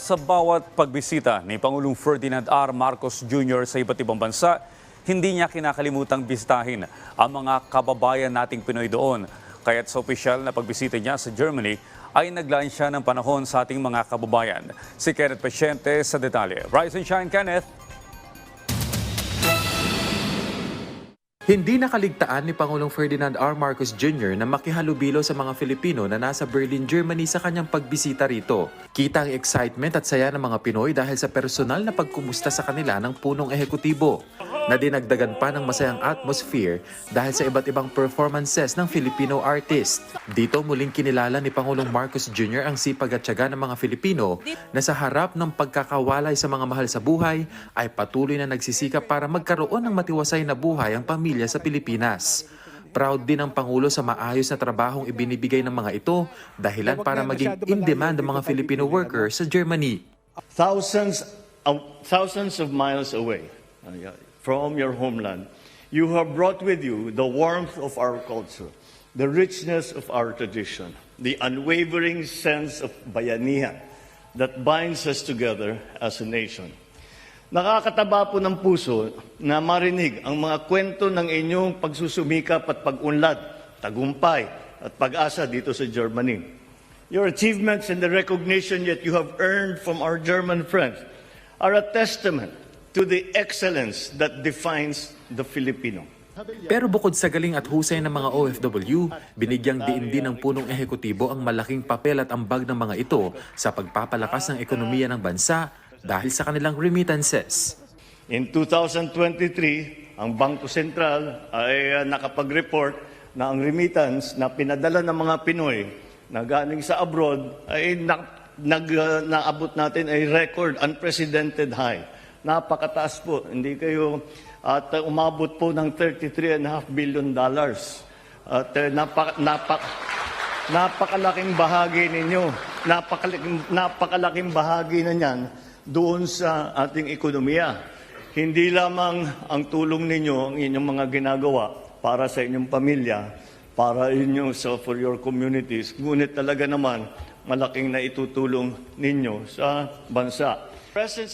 Sa bawat pagbisita ni Pangulong Ferdinand R. Marcos Jr. sa iba't ibang bansa, hindi niya kinakalimutang bisitahin ang mga kababayan nating Pinoy doon. Kaya't sa opisyal na pagbisita niya sa Germany, ay naglaan siya ng panahon sa ating mga kababayan. Si Kenneth Pasyente sa detalye. Rise and shine, Kenneth! Hindi nakaligtaan ni Pangulong Ferdinand R. Marcos Jr. na makihalubilo sa mga Filipino na nasa Berlin, Germany sa kanyang pagbisita rito. Kita ang excitement at saya ng mga Pinoy dahil sa personal na pagkumusta sa kanila ng punong ehekutibo na dinagdagan pa ng masayang atmosphere dahil sa iba't ibang performances ng Filipino artist. Dito muling kinilala ni Pangulong Marcos Jr. ang sipag at tiyaga ng mga Filipino na sa harap ng pagkakawalay sa mga mahal sa buhay ay patuloy na nagsisikap para magkaroon ng matiwasay na buhay ang pamilya sa Pilipinas. Proud din ang Pangulo sa maayos na trabahong ibinibigay ng mga ito dahilan para maging in-demand ang mga Filipino workers sa Germany. thousands, of, thousands of miles away uh, from your homeland, you have brought with you the warmth of our culture, the richness of our tradition, the unwavering sense of bayanihan that binds us together as a nation. Nakakataba po ng puso na marinig ang mga kwento ng inyong pagsusumikap at pag-unlad, tagumpay at pag-asa dito sa Germany. Your achievements and the recognition that you have earned from our German friends are a testament to the excellence that defines the Filipino. Pero bukod sa galing at husay ng mga OFW, binigyang diin din ng punong ehekutibo ang malaking papel at ambag ng mga ito sa pagpapalakas ng ekonomiya ng bansa dahil sa kanilang remittances. In 2023, ang Bangko Sentral ay uh, nakapag-report na ang remittance na pinadala ng mga Pinoy na galing sa abroad ay na, nag, uh, naabot natin ay record, unprecedented high. Napakataas po. Hindi kayo at umabot po ng 33.5 billion dollars. At uh, napak, napak, napakalaking bahagi ninyo, napakalaking, napakalaking bahagi na niyan doon sa ating ekonomiya. Hindi lamang ang tulong ninyo, ang inyong mga ginagawa para sa inyong pamilya, para inyo so for your communities, ngunit talaga naman malaking na itutulong ninyo sa bansa.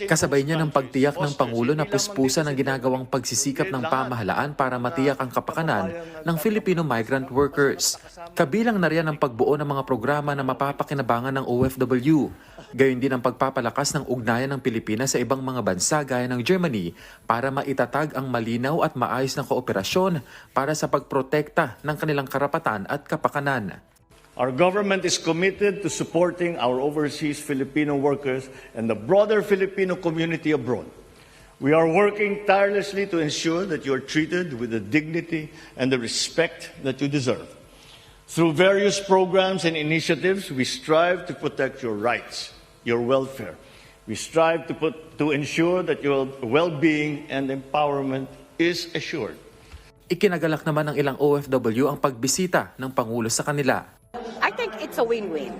Kasabay niya ng pagtiyak ng Pangulo na puspusan ang ginagawang pagsisikap ng pamahalaan para matiyak ang kapakanan ng Filipino migrant workers. Kabilang na riyan ang pagbuo ng mga programa na mapapakinabangan ng OFW. Gayon din ang pagpapalakas ng ugnayan ng Pilipinas sa ibang mga bansa gaya ng Germany para maitatag ang malinaw at maayos na kooperasyon para sa pagprotekta ng kanilang karapatan at kapakanan. Our government is committed to supporting our overseas Filipino workers and the broader Filipino community abroad. We are working tirelessly to ensure that you are treated with the dignity and the respect that you deserve. Through various programs and initiatives, we strive to protect your rights, your welfare. We strive to, put, to ensure that your well-being and empowerment is assured. Ikinagalak naman ng ilang OFW ang pagbisita ng Pangulo sa kanila. Think it's a win-win.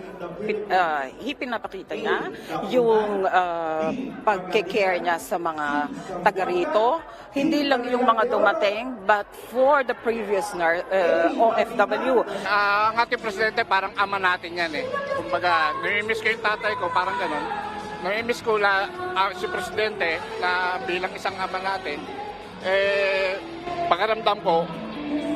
Uh, he pinapakita niya yung uh, pagke-care niya sa mga taga rito. Hindi lang yung mga dumating, but for the previous uh, OFW. Ah, ang ating presidente parang ama natin yan eh. Kumbaga, namimiss ko yung tatay ko, parang ganun. Namimiss ko la, ah, si presidente na bilang isang ama natin. Eh, pakaramdam ko,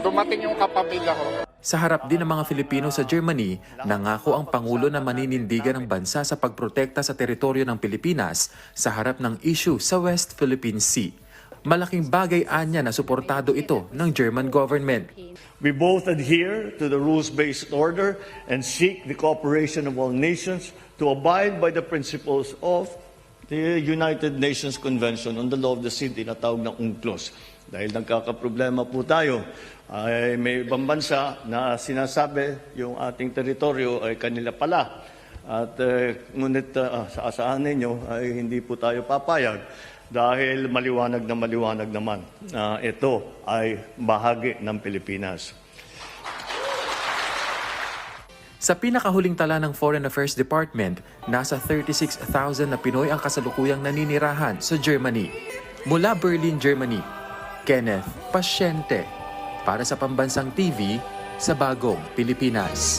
dumating yung kapamilya ko. Sa harap din ng mga Filipino sa Germany, nangako ang Pangulo na maninindigan ng bansa sa pagprotekta sa teritoryo ng Pilipinas sa harap ng issue sa West Philippine Sea. Malaking bagay anya na suportado ito ng German government. We both adhere to the rules-based order and seek the cooperation of all nations to abide by the principles of the United Nations Convention on the Law of the Sea, tinatawag na UNCLOS. Dahil nagkakaproblema po tayo, ay may ibang bansa na sinasabi yung ating teritoryo ay kanila pala. At eh, ngunit uh, sa asahan ninyo ay hindi po tayo papayag dahil maliwanag na maliwanag naman na ito ay bahagi ng Pilipinas. Sa pinakahuling tala ng Foreign Affairs Department, nasa 36,000 na Pinoy ang kasalukuyang naninirahan sa Germany. Mula Berlin, Germany, Kenneth Pasyente para sa Pambansang TV sa Bagong Pilipinas.